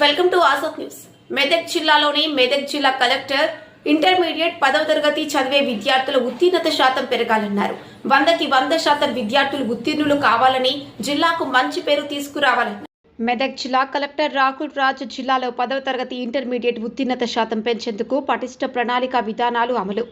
Welcome to Azad news. Medak జిల్లాలోని మెదక్ జిల్లా collector intermediate పదవ తరగతి చదివే విద్యార్థుల ఉత్తీర్ణత శాతం పెరగాలన్నారు. వందకి వంద శాతం విద్యార్థులు ఉత్తీర్ణులు కావాలని జిల్లాకు మంచి పేరు తీసుకురావాలన్నారు. మెదక్ జిల్లా కలెక్టర్ రాహుల్ రాజ్ జిల్లాలో పదవ తరగతి ఇంటర్మీడియట్ ఉత్తీర్ణత శాతం పెంచేందుకు పటిష్ట ప్రణాళిక విధానాలు అమలు.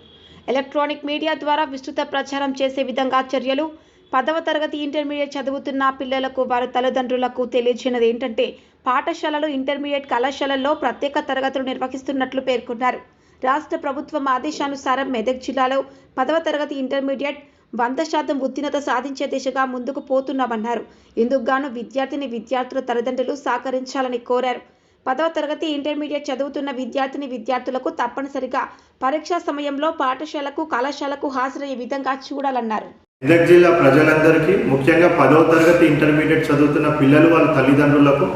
ఎలక్ట్రానిక్ మీడియా ద్వారా విస్తృత ప్రచారం చేసే విధంగా చర్యలు పదవ తరగతి ఇంటర్మీడియట్ చదువుతున్న పిల్లలకు వారి తల్లిదండ్రులకు తెలియజేయనది ఏంటంటే పాఠశాలలు ఇంటర్మీడియట్ కళాశాలల్లో ప్రత్యేక తరగతులు నిర్వహిస్తున్నట్లు పేర్కొన్నారు. రాష్ట్ర ప్రభుత్వం ఆదేశానుసారం మెదక్ జిల్లాలో పదవ తరగతి ఇంటర్మీడియట్ వంద శాతం ఉత్తీర్ణత సాధించే దిశగా ముందుకు పోతున్నామన్నారు. ఇందుకుగాను విద్యార్థిని విద్యార్థుల తల్లిదండ్రులు సహకరించాలని కోరారు. పదవ తరగతి ఇంటర్మీడియట్ చదువుతున్న విద్యార్థిని విద్యార్థులకు తప్పనిసరిగా పరీక్షా సమయంలో పాఠశాలకు కళాశాలకు హాజరయ్యే విధంగా చూడాలన్నారు. మెదక్ జిల్లా ప్రజలందరికీ ముఖ్యంగా పదవ తరగతి ఇంటర్మీడియట్ చదువుతున్న పిల్లలు వాళ్ళ తల్లిదండ్రులకు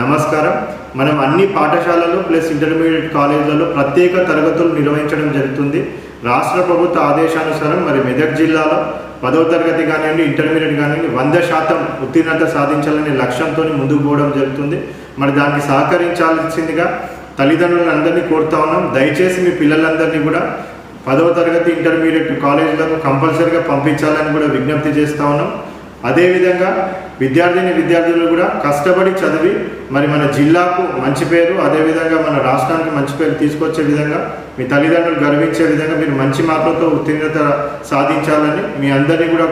నమస్కారం. మనం అన్ని పాఠశాలలు ప్లస్ ఇంటర్మీడియట్ కాలేజీలలో ప్రత్యేక తరగతులు నిర్వహించడం జరుగుతుంది. రాష్ట్ర ప్రభుత్వ ఆదేశానుసారం మరి మెదక్ జిల్లాలో పదవ తరగతి కానివ్వండి ఇంటర్మీడియట్ కానివ్వండి వంద శాతం ఉత్తీర్ణత సాధించాలనే లక్ష్యంతో ముందుకు పోవడం జరుగుతుంది. మరి దానికి సహకరించాల్సిందిగా తల్లిదండ్రులందరినీ కోరుతా ఉన్నాం. దయచేసి మీ పిల్లలందరినీ కూడా పదవ తరగతి ఇంటర్మీడియట్ కాలేజీలకు కంపల్సరీగా పంపించాలని కూడా విజ్ఞప్తి చేస్తా ఉన్నాం. అదేవిధంగా విద్యార్థిని విద్యార్థులు కూడా కష్టపడి చదివి మరి మన జిల్లాకు మంచి పేరు అదేవిధంగా మన రాష్ట్రానికి మంచి పేరు తీసుకొచ్చే విధంగా మీ తల్లిదండ్రులు గర్వించే విధంగా మీరు మంచి మార్కులతో ఉత్తీర్ణత సాధించాలని మీ అందరినీ కూడా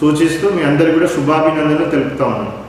సూచిస్తూ మీ అందరికీ కూడా శుభాభినందనలు తెలుపుతా ఉన్నాను